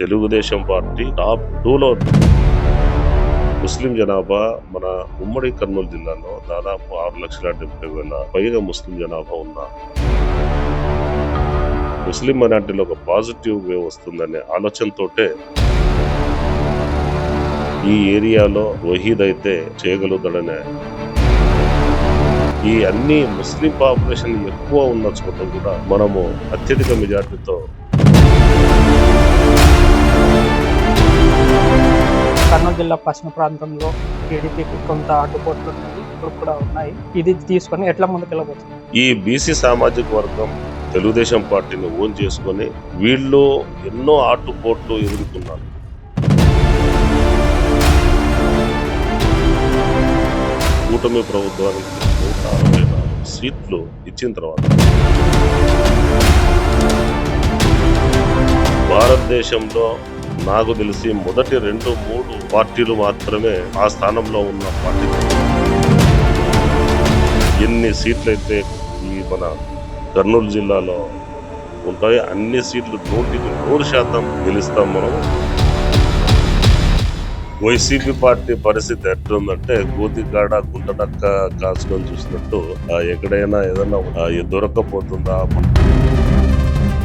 Telugu Desam party top టూలో ముస్లిం జనాభా మన ఉమ్మడి కర్నూలు జిల్లాలో దాదాపు ఆరు లక్షల డెబ్బై వేల పైగా ముస్లిం జనాభా ఉన్నారు ముస్లిం మైనార్టీలో ఒక పాజిటివ్ వేవ్ వస్తుందనే ఆలోచనతోటే ఈ ఏరియాలో వహీద్ అయితే చేయగలుగుతాడనే ఈ అన్ని ముస్లిం పాపులేషన్ ఎక్కువ ఉన్న చోట కూడా మనము అత్యధిక మెజార్టీతో కర్నూలు జిల్లా పశ్చిమ ప్రాంతంలో టీడీపీకి కొంత అడ్డుపోట్లు ఇప్పుడు కూడా ఉన్నాయి. ఇది తీసుకొని ఎట్లా ముందుకెళ్ళబోతుంది ఈ బీసీ సామాజిక వర్గం తెలుగుదేశం పార్టీని ఓన్ చేసుకొని వీళ్ళు ఎన్నో ఆటుపోట్లు ఎదుర్కొన్నారు. కూటమి ప్రభుత్వానికి నూట అరవై నాలుగు సీట్లు ఇచ్చిన తర్వాత భారతదేశంలో నాకు తెలిసి మొదటి రెండు మూడు పార్టీలు మాత్రమే ఆ స్థానంలో ఉన్న పార్టీ. ఎన్ని సీట్లు అయితే ఈ మన కర్నూలు జిల్లాలో ఉంటాయి అన్ని సీట్లు నూటికి నూరు శాతం గెలుస్తాం మనం. వైసీపీ పార్టీ పరిస్థితి ఎట్లుందంటే గోతికాడ గుంటనక్క కాసుకొని చూసినట్టు ఎక్కడైనా ఏదైనా దొరకపోతుందా దొరక్కపోతుందా?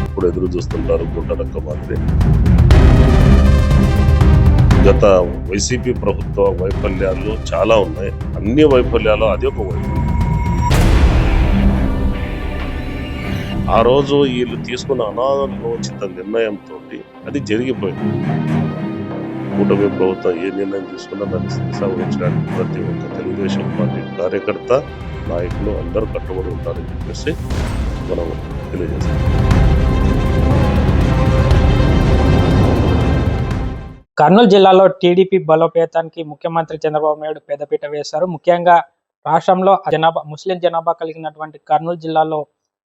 ఇప్పుడు ఎదురు చూస్తుంటారు గుంటనక్క మాత్రమే గత వైసీపీ ప్రభుత్వ వైఫల్యాలు చాలా ఉన్నాయి. అన్ని వైఫల్యాలు అది ఒక వైఫల్యం ఆ రోజు వీళ్ళు తీసుకున్న అనాలోచిత నిర్ణయంతో అది జరిగిపోయింది. కూటమి ప్రభుత్వం ఏ నిర్ణయం తీసుకున్నా దాన్ని సాధించడానికి ప్రతి ఒక్క తెలుగుదేశం పార్టీ కార్యకర్త నాయకులు అందరూ కట్టుబడి ఉంటారని చెప్పేసి మనం తెలియజేస్తాం. కర్నూలు జిల్లాలో టీడీపీ బలోపేతానికి ముఖ్యమంత్రి చంద్రబాబు నాయుడు పెద్దపీట వేశారు. ముఖ్యంగా రాష్ట్రంలో జనాభా ముస్లిం జనాభా కలిగినటువంటి కర్నూలు జిల్లాలో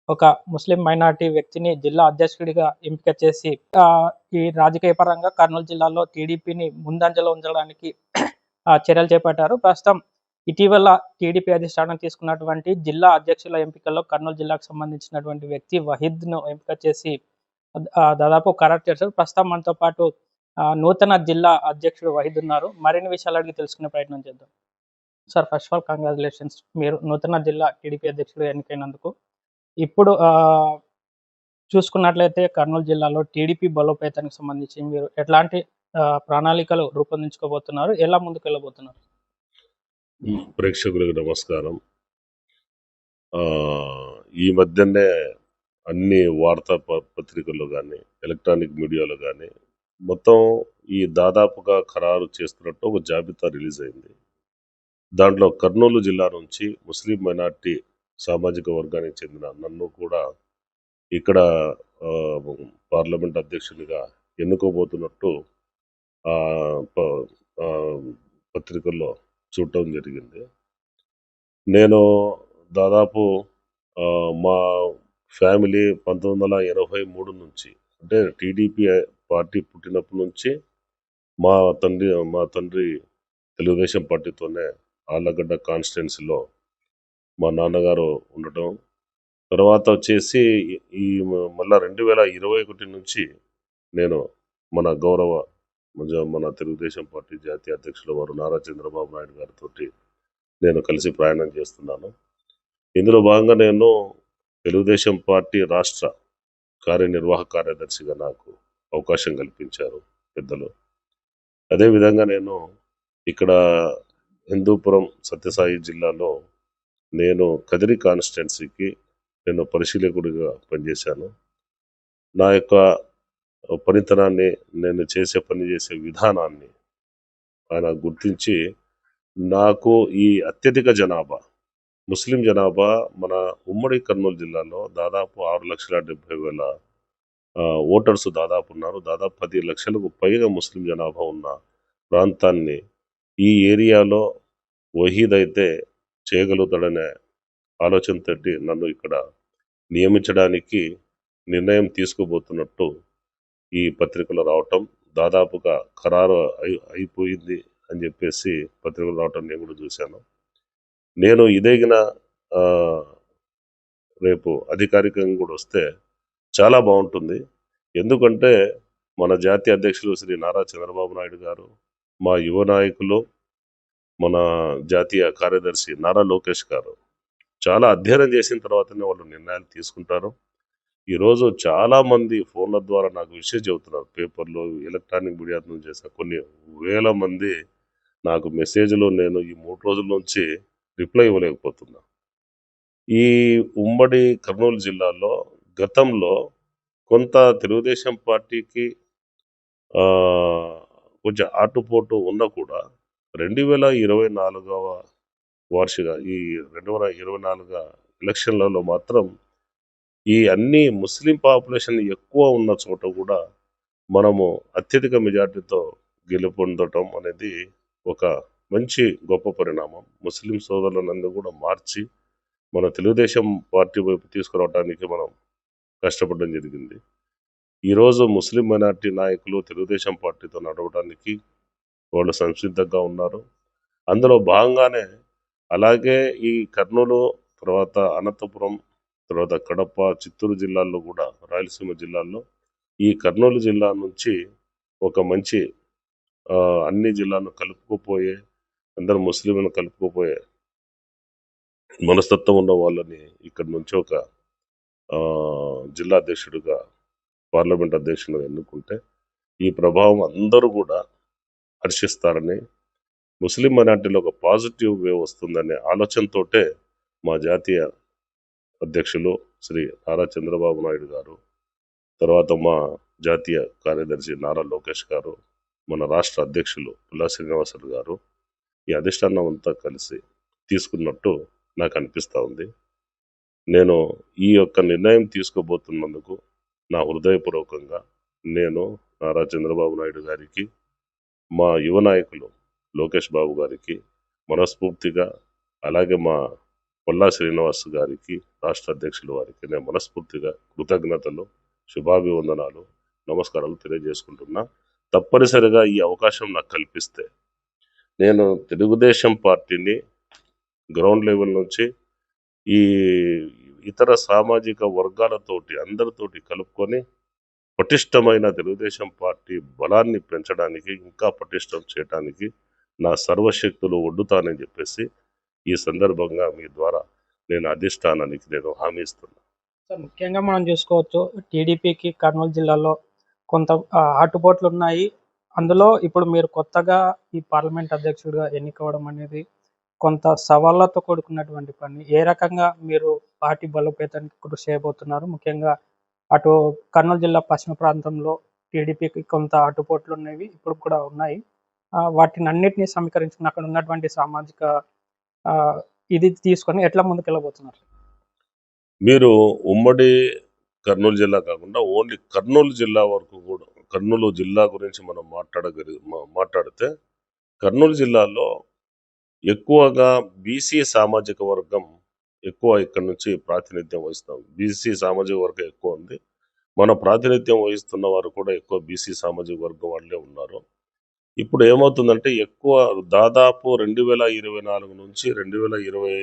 ఒక ముస్లిం మైనారిటీ వ్యక్తిని జిల్లా అధ్యక్షుడిగా ఎంపిక చేసి ఆ, ఈ రాజకీయ పరంగా కర్నూలు జిల్లాలో టీడీపీని ముందంజలో ఉంచడానికి ఆ, చర్యలు చేపట్టారు. ప్రస్తుతం ఇటీవల టీడీపీ అధిష్టానం తీసుకున్నటువంటి జిల్లా అధ్యక్షుల ఎంపికల్లో కర్నూలు జిల్లాకు సంబంధించినటువంటి వ్యక్తి వహీద్ను ఎంపిక చేసి దాదాపు ఖరారు చేశారు. ప్రస్తుతం మనతో పాటు నూతన జిల్లా అధ్యక్షుడు వహీద్ ఉన్నారు మరిన్ని విషయాలు అడిగి తెలుసుకునే ప్రయత్నం చేద్దాం. Sir first of all congratulations మీరు నూతన జిల్లా టీడీపీ అధ్యక్షుడు ఎన్నికైనందుకు. ఇప్పుడు చూసుకున్నట్లయితే కర్నూలు జిల్లాలో టీడీపీ బలోపేతానికి సంబంధించి మీరు ఎట్లాంటి ప్రణాళికలు రూపొందించుకోబోతున్నారు? ఎలా ముందుకు వెళ్ళబోతున్నారు ప్రేక్షకులకు నమస్కారం. ఈ మధ్యనే అన్ని వార్తా పత్రికల్లో కానీ ఎలక్ట్రానిక్ మీడియాలో కానీ మొత్తం ఈ దాదాపుగా ఖరారు చేస్తున్నట్టు ఒక జాబితా రిలీజ్ అయింది. దాంట్లో కర్నూలు జిల్లా నుంచి ముస్లిం మైనార్టీ సామాజిక వర్గానికి చెందిన నన్ను కూడా ఇక్కడ పార్లమెంట్ అధ్యక్షునిగా ఎన్నుకోబోతున్నట్టు ప- పత్రికల్లో చూడటం జరిగింది. నేను దాదాపు మా ఫ్యామిలీ పంతొమ్మిది వందల ఎనభై మూడు నుంచి అంటే టీడీపీ పార్టీ పుట్టినప్పటి నుంచి మా తండ్రి మా తండ్రి తెలుగుదేశం పార్టీతోనే ఆళ్ళగడ్డ కాన్స్టిట్యున్సీలో మా నాన్నగారు ఉండటం. తర్వాత వచ్చేసి ఈ- మళ్ళీ రెండు వేల ఇరవై ఒకటి నుంచి నేను మన గౌరవ మన- మన తెలుగుదేశం పార్టీ జాతీయ అధ్యక్షుల వారు నారా చంద్రబాబు నాయుడు గారితో నేను కలిసి ప్రయాణం చేస్తున్నాను. ఇందులో భాగంగా నేను తెలుగుదేశం పార్టీ రాష్ట్ర కార్యనిర్వాహక కార్యదర్శిగా నాకు అవకాశం కల్పించారు పెద్దలు. అదేవిధంగా నేను ఇక్కడ హిందూపురం సత్యసాయి జిల్లాలో నేను కదిరి కాన్స్టిట్యున్సీకి నేను పరిశీలకుడిగా పనిచేశాను. నా యొక్క పనితనాన్ని నేను చేసే పని చేసే విధానాన్ని ఆయన గుర్తించి నాకు ఈ అత్యధిక జనాభా ముస్లిం జనాభా మన ఉమ్మడి కర్నూలు జిల్లాలో దాదాపు ఆరు లక్షల డెబ్బై వేల ఓటర్స్ దాదాపు ఉన్నారు. దాదాపు పది లక్షలకు పైగా ముస్లిం జనాభా ఉన్న ప్రాంతాన్ని ఈ ఏరియాలో వహీద్ అయితే చేయగలుగుతాడనే ఆలోచనతో నన్ను ఇక్కడ నియమించడానికి నిర్ణయం తీసుకోబోతున్నట్టు ఈ పత్రికలో రావటం దాదాపుగా ఖరారు అయి అయిపోయింది అని చెప్పేసి పత్రికలు రావటం నేను కూడా చూశాను. నేను ఇదేగిన రేపు అధికారికంగా కూడా వస్తే చాలా బాగుంటుంది. ఎందుకంటే మన జాతీయ అధ్యక్షులు శ్రీ నారా చంద్రబాబు నాయుడు గారు మా యువ నాయకులు మన జాతీయ కార్యదర్శి నారా లోకేష్ గారు చాలా అధ్యయనం చేసిన తర్వాతనే వాళ్ళు నిర్ణయాలు తీసుకుంటారు. ఈరోజు చాలామంది ఫోన్ల ద్వారా నాకు విషయం చెబుతున్నారు. పేపర్లో ఎలక్ట్రానిక్ మీడియా నుంచి చేసిన కొన్ని వేల మంది నాకు మెసేజ్లో నేను ఈ మూడు రోజుల నుంచి రిప్లై ఇవ్వలేకపోతున్నా. ఈ ఉమ్మడి కర్నూలు జిల్లాలో గతంలో కొంత తెలుగుదేశం పార్టీకి కొంచెం ఆటుపోటు ఉన్నా కూడా రెండు వేల ఇరవై నాలుగవ వార్షిక ఈ రెండు వేల ఇరవై నాలుగు ఎలక్షన్లలో మాత్రం ఈ అన్ని ముస్లిం పాపులేషన్ ఎక్కువ ఉన్న చోట కూడా మనము అత్యధిక మెజార్టీతో గెలుపొందటం అనేది ఒక మంచి గొప్ప పరిణామం. ముస్లిం సోదరులందరూ కూడా మార్చి మన తెలుగుదేశం పార్టీ వైపు తీసుకురావడానికి మనం కష్టపడడం జరిగింది. ఈరోజు ముస్లిం మైనార్టీ నాయకులు తెలుగుదేశం పార్టీతో నడవడానికి వాళ్ళు సంసిద్ధంగా ఉన్నారు. అందులో భాగంగానే అలాగే ఈ కర్నూలు తర్వాత అనంతపురం తర్వాత కడప చిత్తూరు జిల్లాల్లో కూడా రాయలసీమ జిల్లాల్లో ఈ కర్నూలు జిల్లా నుంచి ఒక మంచి అన్ని జిల్లాను కలుపుకుపోయే అందరు ముస్లింలను కలుపుకోపోయే మనస్తత్వం ఉన్న వాళ్ళని ఇక్కడ నుంచి ఒక జిల్లా అధ్యక్షుడిగా పార్లమెంట్ అధ్యక్షుడిగా ఎన్నుకుంటే ఈ ప్రభావం అందరూ కూడా హర్షిస్తారని ముస్లిం మైనార్టీలో ఒక పాజిటివ్ వే వస్తుందనే ఆలోచనతోటే మా జాతీయ అధ్యక్షులు శ్రీ నారా చంద్రబాబు నాయుడు గారు తర్వాత మా జాతీయ కార్యదర్శి నారా లోకేష్ గారు మన రాష్ట్ర అధ్యక్షులు పుల్లా శ్రీనివాసులు గారు ఈ అధిష్టానం అంతా కలిసి తీసుకున్నట్టు నాకు అనిపిస్తూ ఉంది. నేను ఈ యొక్క నిర్ణయం తీసుకోబోతున్నందుకు నా హృదయపూర్వకంగా నేను నారా చంద్రబాబు నాయుడు గారికి మా యువ నాయకులు లోకేష్ బాబు గారికి మనస్ఫూర్తిగా అలాగే మా పొల్లా శ్రీనివాస్ గారికి రాష్ట్ర అధ్యక్షులు వారికి నేను మనస్ఫూర్తిగా కృతజ్ఞతలు శుభాభివందనాలు నమస్కారాలు తెలియజేసుకుంటున్నా. తప్పనిసరిగా ఈ అవకాశం నాకు కల్పిస్తే నేను తెలుగుదేశం పార్టీని గ్రౌండ్ లెవెల్ నుంచి ఈ ఇతర సామాజిక వర్గాలతోటి అందరితోటి కలుపుకొని పటిష్టమైన తెలుగుదేశం పార్టీ బలాన్ని పెంచడానికి ఇంకా పటిష్టం చేయడానికి నా సర్వశక్తులు ఒడ్డుతానని చెప్పేసి ఈ సందర్భంగా మీ ద్వారా నేను అధిష్టానానికి నేను హామీ ఇస్తున్నా. సార్ ముఖ్యంగా మనం చూసుకోవచ్చు టీడీపీకి కర్నూలు జిల్లాలో కొంత ఆటుపోట్లు ఉన్నాయి అందులో ఇప్పుడు మీరు కొత్తగా ఈ పార్లమెంట్ అధ్యక్షుడిగా ఎన్నికవడం అనేది కొంత సవాళ్ళతో కూడుకున్నటువంటి పని. ఏ రకంగా మీరు పార్టీ బలోపేతానికి కృషి చేయబోతున్నారు? ముఖ్యంగా అటు కర్నూలు జిల్లా పశ్చిమ ప్రాంతంలో టీడీపీకి కొంత అటుపోట్లు ఉన్నవి ఇప్పుడు కూడా ఉన్నాయి. ఆ, వాటిని అన్నిటినీ సమీకరించుకుని అక్కడ ఉన్నటువంటి సామాజిక ఆ, ఇది తీసుకొని ఎట్లా ముందుకు వెళ్ళబోతున్నారు? మీరు ఉమ్మడి కర్నూలు జిల్లా కాకుండా ఓన్లీ కర్నూలు జిల్లా వరకు కూడా కర్నూలు జిల్లా గురించి మనం మాట్లాడగలి మాట్లాడితే కర్నూలు జిల్లాలో ఎక్కువగా బీసీ సామాజిక వర్గం ఎక్కువ ఇక్కడ నుంచి ప్రాతినిధ్యం వహిస్తాం. బీసీ సామాజిక వర్గం ఎక్కువ ఉంది. మన ప్రాతినిధ్యం వహిస్తున్న వారు కూడా ఎక్కువ బీసీ సామాజిక వర్గం వాళ్ళే ఉన్నారు. ఇప్పుడు ఏమవుతుందంటే ఎక్కువ దాదాపు రెండు వేల ఇరవై నాలుగు నుంచి రెండు వేల ఇరవై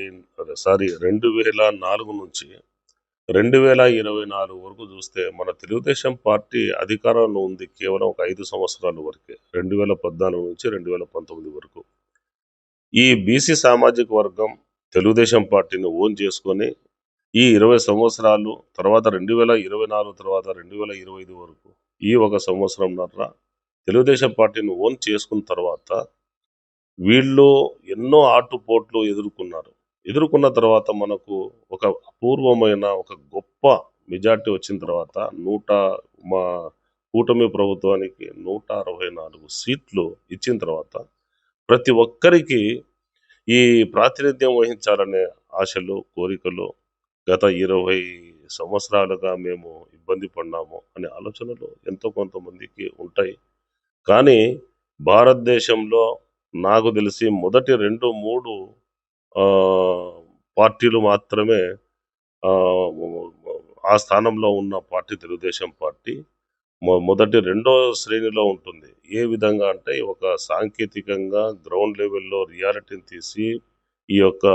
సారీ రెండు వేల నాలుగు నుంచి రెండు వేల ఇరవై నాలుగు వరకు చూస్తే మన తెలుగుదేశం పార్టీ అధికారంలో ఉంది కేవలం ఒక ఐదు సంవత్సరాల వరకే రెండు వేల పద్నాలుగు నుంచి రెండు వేల పంతొమ్మిది వరకు. ఈ బీసీ సామాజిక వర్గం తెలుగుదేశం పార్టీని ఓన్ చేసుకొని ఈ ఇరవై సంవత్సరాలు తర్వాత రెండు వేల ఇరవై నాలుగు తర్వాత రెండు వేల ఇరవై ఐదు వరకు ఈ ఒక సంవత్సరంన్నర తెలుగుదేశం పార్టీని ఓన్ చేసుకున్న తర్వాత వీళ్ళు ఎన్నో ఆటుపోట్లు ఎదుర్కొన్నారు. ఎదుర్కొన్న తర్వాత మనకు ఒక అపూర్వమైన ఒక గొప్ప మెజార్టీ వచ్చిన తర్వాత నూట మా కూటమి ప్రభుత్వానికి నూట అరవై నాలుగు సీట్లు ఇచ్చిన తర్వాత ప్రతి ఒక్కరికి ఈ ప్రాతినిధ్యం వహించాలనే ఆశలు కోరికలు గత ఇరవై సంవత్సరాలుగా మేము ఇబ్బంది పడినాము అనే ఆలోచనలు ఎంతో కొంతమందికి ఉంటాయి. కానీ భారతదేశంలో నాకు తెలిసి మొదటి రెండు మూడు పార్టీలు మాత్రమే ఆ, స్థానంలో ఉన్న పార్టీ తెలుగుదేశం పార్టీ మొ- మొదటి రెండో శ్రేణిలో ఉంటుంది. ఏ విధంగా అంటే ఒక సాంకేతికంగా గ్రౌండ్ లెవెల్లో రియాలిటీని తీసి ఈ యొక్క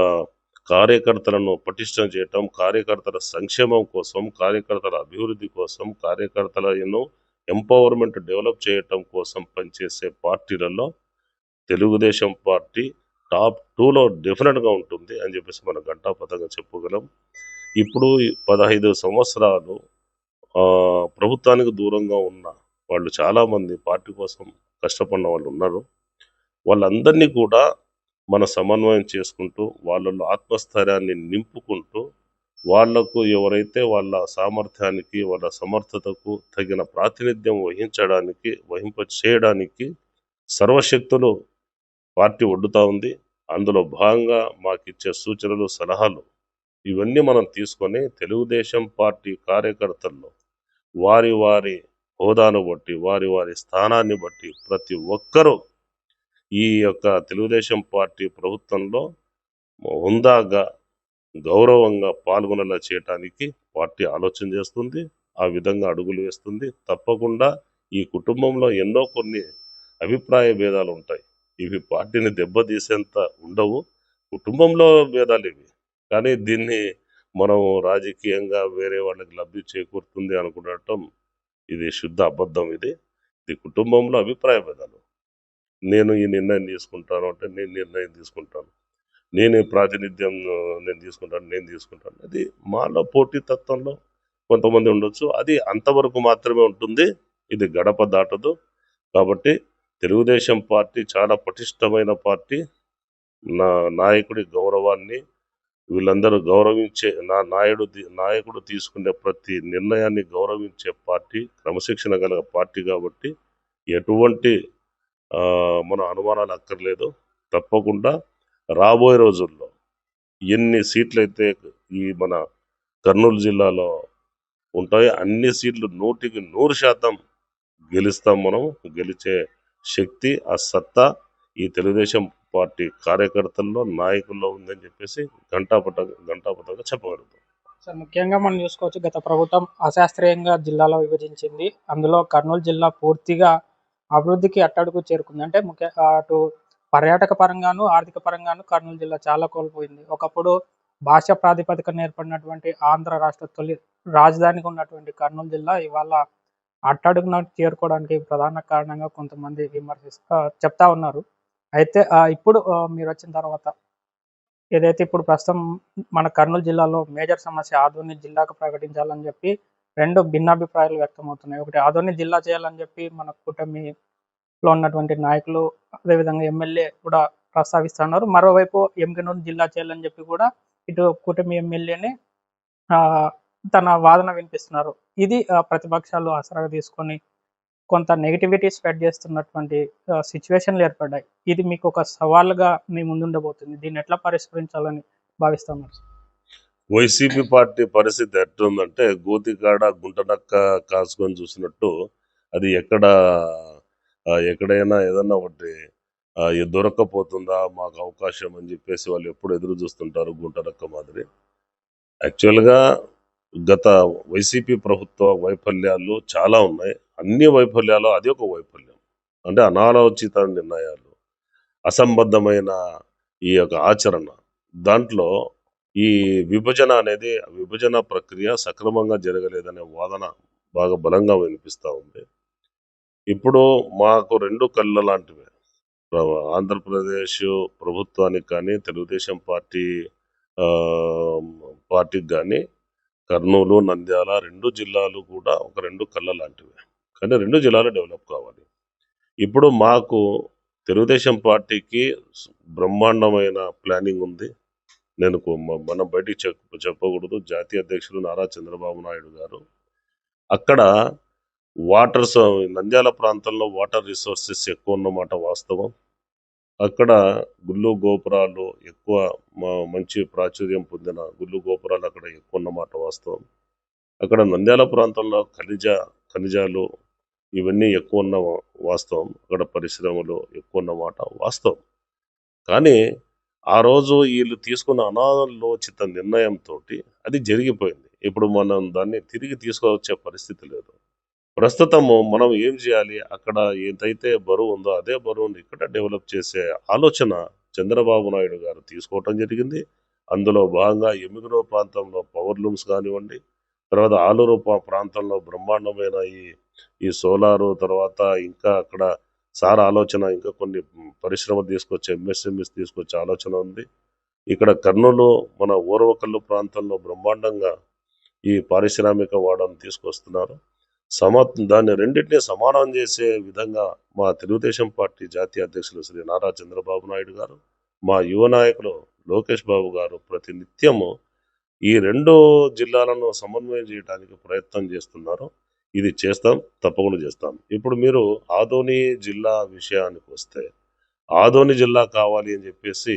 కార్యకర్తలను పటిష్టం చేయటం కార్యకర్తల సంక్షేమం కోసం కార్యకర్తల అభివృద్ధి కోసం కార్యకర్తలను ఎంపవర్మెంట్ డెవలప్ చేయటం కోసం పనిచేసే పార్టీలలో తెలుగుదేశం పార్టీ టాప్ టూలో డిఫరెంట్గా ఉంటుంది అని చెప్పేసి మనం ఘంటాపథంగా చెప్పగలం ఇప్పుడు పదహైదు సంవత్సరాలు ఆ, ప్రభుత్వానికి దూరంగా ఉన్న వాళ్ళు చాలామంది పార్టీ కోసం కష్టపడిన వాళ్ళు ఉన్నారు. వాళ్ళందరినీ కూడా మన సమన్వయం చేసుకుంటూ వాళ్ళలో ఆత్మస్థైర్యాన్ని నింపుకుంటూ వాళ్ళకు ఎవరైతే వాళ్ళ సామర్థ్యానికి వాళ్ళ సమర్థతకు తగిన ప్రాతినిధ్యం వహించడానికి వహింప చేయడానికి సర్వశక్తులు పార్టీ ఒడ్డుతా ఉంది. అందులో భాగంగా మాకు ఇచ్చే సూచనలు సలహాలు ఇవన్నీ మనం తీసుకొని తెలుగుదేశం పార్టీ కార్యకర్తల్లో వారి వారి హోదాను బట్టి వారి వారి స్థానాన్ని బట్టి ప్రతి ఒక్కరూ ఈ యొక్క తెలుగుదేశం పార్టీ ప్రభుత్వంలో హుందాగా గౌరవంగా పాల్గొనేలా చేయటానికి పార్టీ ఆలోచన చేస్తుంది ఆ విధంగా అడుగులు వేస్తుంది. తప్పకుండా ఈ కుటుంబంలో ఎన్నో కొన్ని అభిప్రాయ భేదాలు ఉంటాయి. ఇవి పార్టీని దెబ్బతీసేంత ఉండవు. కుటుంబంలో భేదాలు ఇవి. కానీ దీన్ని మనం రాజకీయంగా వేరే వాళ్ళకి లబ్ధి చేకూరుతుంది అనుకునటం ఇది శుద్ధ అబద్ధం ఇది. ఇది కుటుంబంలో అభిప్రాయ భేదాలు. నేను ఈ నిర్ణయం తీసుకుంటాను అంటే నేను నిర్ణయం తీసుకుంటాను. నేను ప్రాతినిధ్యం నేను తీసుకుంటాను నేను తీసుకుంటాను. అది మాలో పోటీతత్వంలో కొంతమంది ఉండొచ్చు. అది అంతవరకు మాత్రమే ఉంటుంది. ఇది గడప దాటదు. కాబట్టి తెలుగుదేశం పార్టీ చాలా పటిష్టమైన పార్టీ. నా నాయకుడి గౌరవాన్ని వీళ్ళందరూ గౌరవించే నా నాయుడు నాయకుడు తీసుకునే ప్రతి నిర్ణయాన్ని గౌరవించే పార్టీ క్రమశిక్షణ గల పార్టీ కాబట్టి ఎటువంటి మన అనుమానాలు అక్కర్లేదు. తప్పకుండా రాబోయే రోజుల్లో ఎన్ని సీట్లు అయితే ఈ మన కర్నూలు జిల్లాలో ఉంటాయో అన్ని సీట్లు నూటికి నూరు శాతం గెలుస్తాం మనం. గెలిచే శక్తి ఆ సత్తా ఈ తెలుగుదేశం పార్టీ కార్యకర్తల్లో నాయకుల్లో ఉందని చెప్పేసి గంటాపట గంటాపటంగా చెప్పగలుగుతాం. సార్ ముఖ్యంగా మనం చూసుకోవచ్చు గత ప్రభుత్వం అశాస్త్రీయంగా జిల్లాలో విభజించింది. అందులో కర్నూలు జిల్లా పూర్తిగా అభివృద్ధికి అట్టడుగు చేరుకుంది. అంటే ముఖ్య అటు పర్యాటక పరంగాను ఆర్థిక పరంగాను కర్నూలు జిల్లా చాలా కోల్పోయింది. ఒకప్పుడు భాష ప్రాతిపదికన ఏర్పడినటువంటి ఆంధ్ర రాష్ట్ర తొలి రాజధానిగా ఉన్నటువంటి కర్నూలు జిల్లా ఇవాళ అట్టడుగున చేరుకోవడానికి ప్రధాన కారణంగా కొంతమంది విమర్శిస్తా చెప్తా ఉన్నారు. అయితే ఇప్పుడు మీరు వచ్చిన తర్వాత ఏదైతే ఇప్పుడు ప్రస్తుతం మన కర్నూలు జిల్లాలో మేజర్ సమస్య ఆదోని జిల్లాకు ప్రకటించాలని చెప్పి రెండు భిన్నాభిప్రాయాలు వ్యక్తమవుతున్నాయి. ఒకటి ఆదోని జిల్లా చేయాలని చెప్పి మన కూటమిలో ఉన్నటువంటి నాయకులు అదేవిధంగా ఎమ్మెల్యే కూడా ప్రస్తావిస్తున్నారు. మరోవైపు ఎమ్మిగనూరు జిల్లా చేయాలని చెప్పి కూడా ఇటు కూటమి ఎమ్మెల్యేని ఆ, తన వాదన వినిపిస్తున్నారు. ఇది ప్రతిపక్షాలు ఆసరాగా తీసుకొని కొంత నెగిటివిటీ స్ప్రెడ్ చేస్తున్నటువంటి సిచ్యువేషన్లు ఏర్పడ్డాయి. ఇది మీకు ఒక సవాల్గా మీ ముందుండబోతుంది. దీన్ని ఎట్లా పరిష్కరించాలని భావిస్తున్నారు? వైసీపీ పార్టీ పరిస్థితి ఎట్లుందంటే గోతికాడ గుంటనక్క కాసుకొని చూసినట్టు అది ఎక్కడ ఎక్కడైనా ఏదన్నా ఒకటి దొరక్కపోతుందా మాకు అవకాశం అని చెప్పేసి వాళ్ళు ఎప్పుడు ఎదురు చూస్తుంటారు గుంటనక్క మాదిరి. యాక్చువల్గా గత వైసీపీ ప్రభుత్వ వైఫల్యాలు చాలా ఉన్నాయి. అన్ని వైఫల్యాలు అది ఒక వైఫల్యం. అంటే అనాలోచిత నిర్ణయాలు అసంబద్ధమైన ఈ యొక్క ఆచరణ. దాంట్లో ఈ విభజన అనేది విభజన ప్రక్రియ సక్రమంగా జరగలేదనే వాదన బాగా బలంగా వినిపిస్తూ ఉంది. ఇప్పుడు మాకు రెండు కళ్ళ లాంటివి. ఆంధ్రప్రదేశ్ ప్రభుత్వానికి కానీ తెలుగుదేశం పార్టీ పార్టీకి కానీ కర్నూలు నంద్యాల రెండు జిల్లాలు కూడా ఒక రెండు కళ్ళ లాంటివి. కానీ రెండు జిల్లాలు డెవలప్ కావాలి. ఇప్పుడు మాకు తెలుగుదేశం పార్టీకి బ్రహ్మాండమైన ప్లానింగ్ ఉంది. నేను మనం బయటికి చెప్పకూడదు. జాతీయ అధ్యక్షులు నారా చంద్రబాబు నాయుడు గారు. అక్కడ వాటర్ నంద్యాల ప్రాంతంలో వాటర్ రిసోర్సెస్ ఎక్కువ ఉన్నమాట వాస్తవం. అక్కడ గుళ్ళు గోపురాలు ఎక్కువ మంచి ప్రాచుర్యం పొందిన గుళ్ళు గోపురాలు అక్కడ ఎక్కువ ఉన్నమాట వాస్తవం. అక్కడ నంద్యాల ప్రాంతంలో ఖనిజ ఖనిజాలు ఇవన్నీ ఎక్కువ ఉన్న వాస్తవం. అక్కడ పరిశ్రమలు ఎక్కువ ఉన్నమాట వాస్తవం. కానీ ఆ రోజు వీళ్ళు తీసుకున్న అనాలోచిత నిర్ణయంతో అది జరిగిపోయింది. ఇప్పుడు మనం దాన్ని తిరిగి తీసుకొచ్చే పరిస్థితి లేదు. ప్రస్తుతము మనం ఏం చేయాలి? అక్కడ ఏదైతే బరువు ఉందో అదే బరువుని ఇక్కడ డెవలప్ చేసే ఆలోచన చంద్రబాబు నాయుడు గారు తీసుకోవటం జరిగింది. అందులో భాగంగా ఎమిగ్రో ప్రాంతంలో పవర్ లూమ్స్ కానివ్వండి తర్వాత ఆలూరు ప్రాంతంలో బ్రహ్మాండమైన ఈ ఈ సోలారు తర్వాత ఇంకా అక్కడ సార్ ఆలోచన ఇంకా కొన్ని పరిశ్రమ తీసుకొచ్చే ఎంఎస్ఎంఎస్ తీసుకొచ్చే ఆలోచన ఉంది. ఇక్కడ కర్నూలు మన ఓర్వకల్లు ప్రాంతంలో బ్రహ్మాండంగా ఈ పారిశ్రామిక వాడను తీసుకొస్తున్నారు. సమా దాన్ని రెండింటినీ సమానం చేసే విధంగా మా తెలుగుదేశం పార్టీ జాతీయ అధ్యక్షులు శ్రీ నారా చంద్రబాబు నాయుడు గారు మా యువ నాయకులు లోకేష్ బాబు గారు ప్రతి నిత్యము ఈ రెండు జిల్లాలను సమన్వయం చేయడానికి ప్రయత్నం చేస్తున్నారు. ఇది చేస్తాం తప్పకుండా చేస్తాం. ఇప్పుడు మీరు ఆదోని జిల్లా విషయానికి వస్తే ఆదోని జిల్లా కావాలి అని చెప్పేసి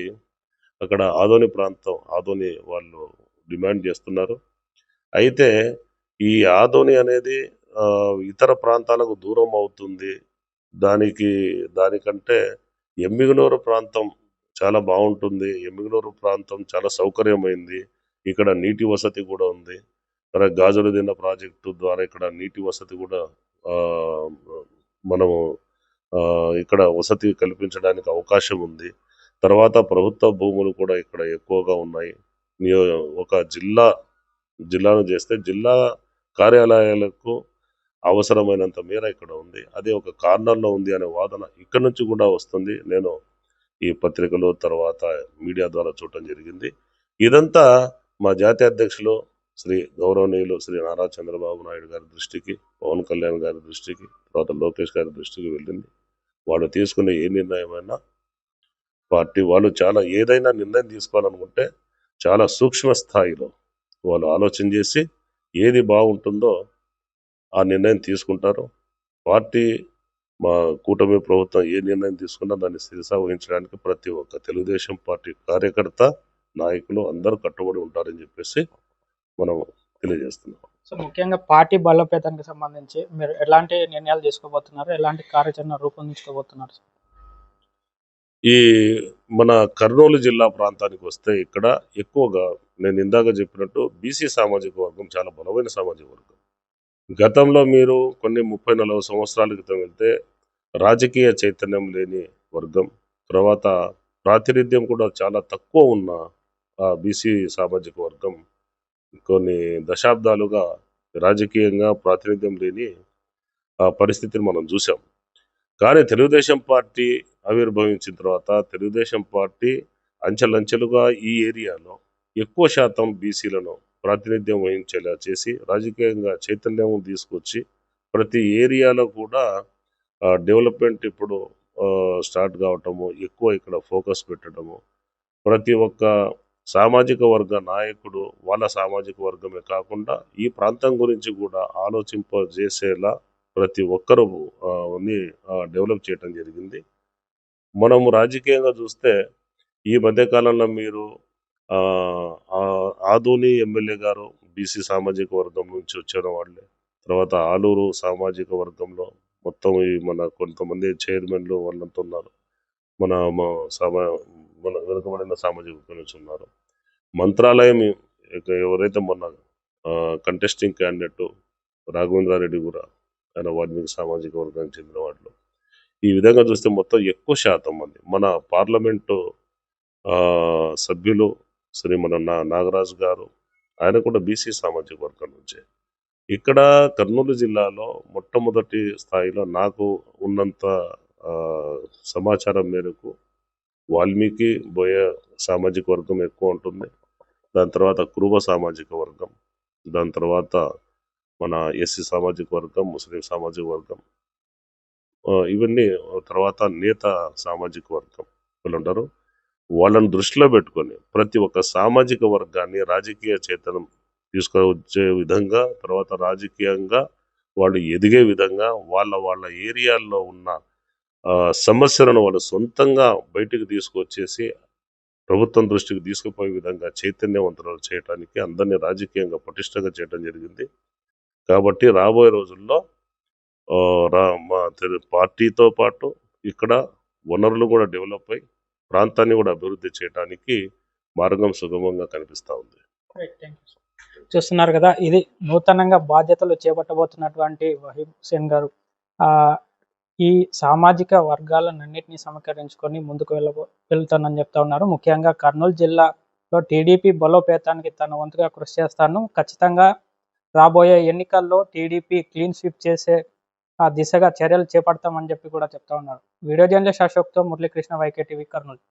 అక్కడ ఆదోని ప్రాంతం ఆదోని వాళ్ళు డిమాండ్ చేస్తున్నారు. అయితే ఈ ఆదోని అనేది ఇతర ప్రాంతాలకు దూరం అవుతుంది. దానికి దానికంటే ఎమ్మిగనూరు ప్రాంతం చాలా బాగుంటుంది. ఎమ్మిగనూరు ప్రాంతం చాలా సౌకర్యమైంది. ఇక్కడ నీటి వసతి కూడా ఉంది. మరి గాజుల దిన్న ప్రాజెక్టు ద్వారా ఇక్కడ నీటి వసతి కూడా మనము ఆ, ఇక్కడ వసతి కల్పించడానికి అవకాశం ఉంది. తర్వాత ప్రభుత్వ భూములు కూడా ఇక్కడ ఎక్కువగా ఉన్నాయి. ఒక జిల్లా జిల్లాను చేస్తే జిల్లా కార్యాలయాలకు అవసరమైనంత మేర ఇక్కడ ఉంది. అదే ఒక కార్నర్లో ఉంది అనే వాదన ఇక్కడ నుంచి కూడా వస్తుంది. నేను ఈ పత్రికలు తర్వాత మీడియా ద్వారా చూడటం జరిగింది. ఇదంతా మా జాతీయ అధ్యక్షులు శ్రీ గౌరవనీయులు శ్రీ నారా చంద్రబాబు నాయుడు గారి దృష్టికి పవన్ కళ్యాణ్ గారి దృష్టికి తర్వాత లోకేష్ గారి దృష్టికి వెళ్ళింది. వాళ్ళు తీసుకునే ఏ నిర్ణయమైనా పార్టీ వాళ్ళు చాలా ఏదైనా నిర్ణయం తీసుకోవాలనుకుంటే చాలా సూక్ష్మ స్థాయిలో వాళ్ళు ఆలోచన చేసి ఏది బాగుంటుందో ఆ నిర్ణయం తీసుకుంటారు. పార్టీ మా కూటమి ప్రభుత్వం ఏ నిర్ణయం తీసుకున్నా దాన్ని శిరసా వహించడానికి ప్రతి ఒక్క తెలుగుదేశం పార్టీ కార్యకర్త నాయకులు అందరూ కట్టుబడి ఉంటారని చెప్పేసి మనం తెలియజేస్తున్నాం. సో ముఖ్యంగా పార్టీ బలోపేతానికి సంబంధించి మీరు ఎలాంటి నిర్ణయాలు తీసుకోబోతున్నారు? ఎలాంటి కార్యాచరణ రూపొందించుకోబోతున్నారు? ఈ మన కర్నూలు జిల్లా ప్రాంతానికి వస్తే ఇక్కడ ఎక్కువగా నేను ఇందాక చెప్పినట్టు బీసీ సామాజిక వర్గం చాలా బలమైన సామాజిక వర్గం. గతంలో మీరు కొన్ని ముప్పై నలభై సంవత్సరాల క్రితం వెళ్తే రాజకీయ చైతన్యం లేని వర్గం తర్వాత ప్రాతినిధ్యం కూడా చాలా తక్కువ ఉన్న ఆ బీసీ సామాజిక వర్గం కొన్ని దశాబ్దాలుగా రాజకీయంగా ప్రాతినిధ్యం లేని ఆ పరిస్థితిని మనం చూసాం కానీ తెలుగుదేశం పార్టీ ఆవిర్భవించిన తర్వాత తెలుగుదేశం పార్టీ అంచెలంచెలుగా ఈ ఏరియాలో ఎక్కువ శాతం బీసీలను ప్రాతినిధ్యం వహించేలా చేసి రాజకీయంగా చైతన్యం తీసుకొచ్చి ప్రతి ఏరియాలో కూడా డెవలప్మెంట్ ఇప్పుడు స్టార్ట్ కావటము ఎక్కువ ఇక్కడ ఫోకస్ పెట్టడము ప్రతి ఒక్క సామాజిక వర్గ నాయకుడు వాళ్ళ సామాజిక వర్గమే కాకుండా ఈ ప్రాంతం గురించి కూడా ఆలోచింపజేసేలా ప్రతి ఒక్కరూ డెవలప్ చేయటం జరిగింది. మనము రాజకీయంగా చూస్తే ఈ మధ్యకాలంలో మీరు ఆదోని ఎమ్మెల్యే గారు బీసీ సామాజిక వర్గం నుంచి వచ్చిన వాళ్ళే. తర్వాత ఆలూరు సామాజిక వర్గంలో మొత్తం ఈ మన కొంతమంది చైర్మన్లు వాళ్ళంతా ఉన్నారు. మన సమా మన వెనుకబడిన సామాజిక వర్గం నుంచి ఉన్నారు. మంత్రాలయం ఎవరైతే మొన్న కంటెస్టింగ్ క్యాండిడేట్ రాఘవేంద్రారెడ్డి కూడా ఆయన వాల్మీకి సామాజిక వర్గానికి చెందిన వాళ్ళు. ఈ విధంగా చూస్తే మొత్తం ఎక్కువ శాతం మంది మన పార్లమెంటు ఆ, సభ్యులు శ్రీ మన నా నాగరాజు గారు. ఆయన కూడా బీసీ సామాజిక వర్గం నుంచే. ఇక్కడ కర్నూలు జిల్లాలో మొట్టమొదటి స్థాయిలో నాకు ఉన్నంత సమాచారం మేరకు వాల్మీకి బోయ సామాజిక వర్గం ఎక్కువ ఉంటుంది. దాని తర్వాత కురువ సామాజిక వర్గం. దాని తర్వాత మన ఎస్సీ సామాజిక వర్గం ముస్లిం సామాజిక వర్గం. ఇవన్నీ తర్వాత నేత సామాజిక వర్గం. వీళ్ళు ఉంటారు వాళ్ళని దృష్టిలో పెట్టుకొని ప్రతి ఒక్క సామాజిక వర్గాన్ని రాజకీయ చేతనం తీసుకొచ్చే విధంగా తర్వాత రాజకీయంగా వాళ్ళు ఎదిగే విధంగా వాళ్ళ వాళ్ళ ఏరియాల్లో ఉన్న సమస్యలను వాళ్ళు సొంతంగా బయటికి తీసుకొచ్చేసి ప్రభుత్వం దృష్టికి తీసుకుపోయే విధంగా చైతన్యవంతులు చేయడానికి అందరినీ రాజకీయంగా పటిష్టంగా చేయడం జరిగింది. కాబట్టి రాబోయే రోజుల్లో రా మా పార్టీతో పాటు ఇక్కడ వనరులు కూడా డెవలప్ అయ్యి ప్రాంతాన్ని కూడా అభివృద్ధి చేయడానికి మార్గం సుగమంగా కనిపిస్తూ ఉంది. చూస్తున్నారు కదా ఇది నూతనంగా బాధ్యతలు చేపట్టబోతున్నటువంటి వహీబ్ హుసేన్ గారు. ఆ ఈ సామాజిక వర్గాలన్నింటినీ సమీకరించుకొని ముందుకు వెళ్ళ వెళ్తానని చెప్తా ఉన్నారు. ముఖ్యంగా కర్నూలు జిల్లాలో టీడీపీ బలోపేతానికి తన వంతుగా కృషి చేస్తాను. ఖచ్చితంగా రాబోయే ఎన్నికల్లో టీడీపీ క్లీన్ స్వీప్ చేసే ఆ దిశగా చర్యలు చేపడతామని చెప్పి కూడా చెప్తా ఉన్నారు. వీడియో జర్నలిస్ట్ అశోక్తో మురళీకృష్ణ వైకే టీవీ కర్నూలు.